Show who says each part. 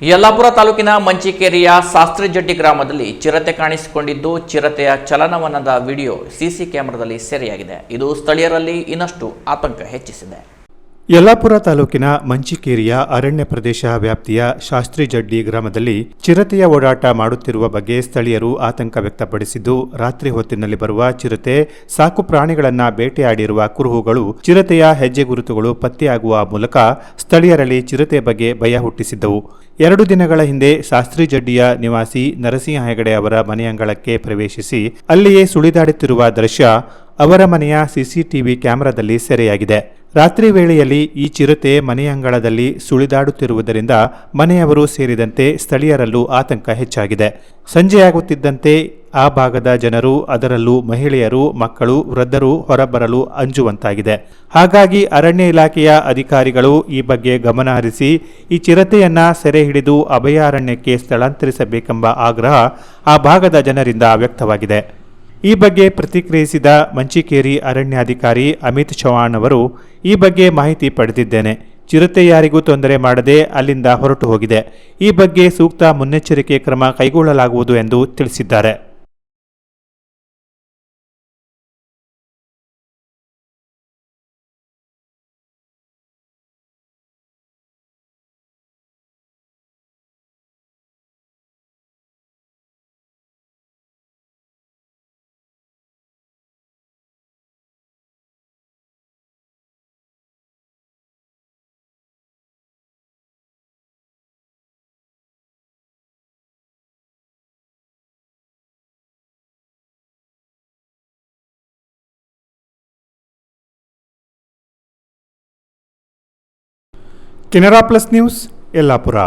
Speaker 1: ಯಲ್ಲಾಪುರ ತಾಲೂಕಿನ ಮಂಚಿಕೇರಿಯ ಶಾಸ್ತ್ರಿಜಡ್ಡಿ ಗ್ರಾಮದಲ್ಲಿ ಚಿರತೆ ಕಾಣಿಸಿಕೊಂಡಿದ್ದು ಚಿರತೆಯ ಚಲನವನದ ವಿಡಿಯೋ ಸಿಸಿ ಕ್ಯಾಮೆರಾದಲ್ಲಿ ಸೆರೆಯಾಗಿದೆ. ಇದು ಸ್ಥಳೀಯರಲ್ಲಿ ಇನ್ನಷ್ಟು ಆತಂಕ ಹೆಚ್ಚಿಸಿದೆ.
Speaker 2: ಯಲ್ಲಾಪುರ ತಾಲೂಕಿನ ಮಂಚಿಕೇರಿಯ ಅರಣ್ಯ ಪ್ರದೇಶ ವ್ಯಾಪ್ತಿಯ ಶಾಸ್ತ್ರಿ ಜಡ್ಡಿ ಗ್ರಾಮದಲ್ಲಿ ಚಿರತೆಯ ಓಡಾಟ ಮಾಡುತ್ತಿರುವ ಬಗ್ಗೆ ಸ್ಥಳೀಯರು ಆತಂಕ ವ್ಯಕ್ತಪಡಿಸಿದ್ದು, ರಾತ್ರಿ ಹೊತ್ತಿನಲ್ಲಿ ಬರುವ ಚಿರತೆ, ಸಾಕು ಪ್ರಾಣಿಗಳನ್ನು ಬೇಟೆಯಾಡಿರುವ ಕುರುಹುಗಳು ಚಿರತೆಯ ಹೆಜ್ಜೆ ಗುರುತುಗಳು ಪತ್ತೆಯಾಗುವ ಮೂಲಕ ಸ್ಥಳೀಯರಲ್ಲಿ ಚಿರತೆ ಬಗ್ಗೆ ಭಯ ಹುಟ್ಟಿಸಿದ್ದವು. ಎರಡು ದಿನಗಳ ಹಿಂದೆ ಶಾಸ್ತ್ರಿಜಡ್ಡಿಯ ನಿವಾಸಿ ನರಸಿಂಹ ಹೆಗಡೆ ಅವರ ಮನೆಯಂಗಳಕ್ಕೆ ಪ್ರವೇಶಿಸಿ, ಅಲ್ಲಿಯೇ ಸುಳಿದಾಡುತ್ತಿರುವ ದೃಶ್ಯ ಅವರ ಮನೆಯ ಸಿಸಿಟಿವಿ ಕ್ಯಾಮೆರಾದಲ್ಲಿ ಸೆರೆಯಾಗಿದೆ. ರಾತ್ರಿ ವೇಳೆಯಲ್ಲಿ ಈ ಚಿರತೆ ಮನೆಯಂಗಳದಲ್ಲಿ ಸುಳಿದಾಡುತ್ತಿರುವುದರಿಂದ ಮನೆಯವರು ಸೇರಿದಂತೆ ಸ್ಥಳೀಯರಲ್ಲೂ ಆತಂಕ ಹೆಚ್ಚಾಗಿದೆ. ಸಂಜೆಯಾಗುತ್ತಿದ್ದಂತೆ ಆ ಭಾಗದ ಜನರು, ಅದರಲ್ಲೂ ಮಹಿಳೆಯರು, ಮಕ್ಕಳು, ವೃದ್ಧರು ಹೊರಬರಲು ಅಂಜುವಂತಾಗಿದೆ. ಹಾಗಾಗಿ ಅರಣ್ಯ ಇಲಾಖೆಯ ಅಧಿಕಾರಿಗಳು ಈ ಬಗ್ಗೆ ಗಮನ ಹರಿಸಿ, ಈ ಚಿರತೆಯನ್ನ ಸೆರೆ ಹಿಡಿದು ಅಭಯಾರಣ್ಯಕ್ಕೆ ಸ್ಥಳಾಂತರಿಸಬೇಕೆಂಬ ಆಗ್ರಹ ಆ ಭಾಗದ ಜನರಿಂದ ವ್ಯಕ್ತವಾಗಿದೆ. ಈ ಬಗ್ಗೆ ಪ್ರತಿಕ್ರಿಯಿಸಿದ ಮಂಚಿಕೇರಿ ಅರಣ್ಯಾಧಿಕಾರಿ ಅಮಿತ್ ಚೌಹಾಣ್ ಅವರು, ಈ ಬಗ್ಗೆ ಮಾಹಿತಿ ಪಡೆದಿದ್ದೇನೆ. ಚಿರತೆ ಯಾರಿಗೂ ತೊಂದರೆ ಮಾಡದೆ ಅಲ್ಲಿಂದ ಹೊರಟು ಹೋಗಿದೆ. ಈ ಬಗ್ಗೆ ಸೂಕ್ತ ಮುನ್ನೆಚ್ಚರಿಕೆ ಕ್ರಮ ಕೈಗೊಳ್ಳಲಾಗುವುದು ಎಂದು ತಿಳಿಸಿದ್ದಾರೆ. Canara plus news Yellapur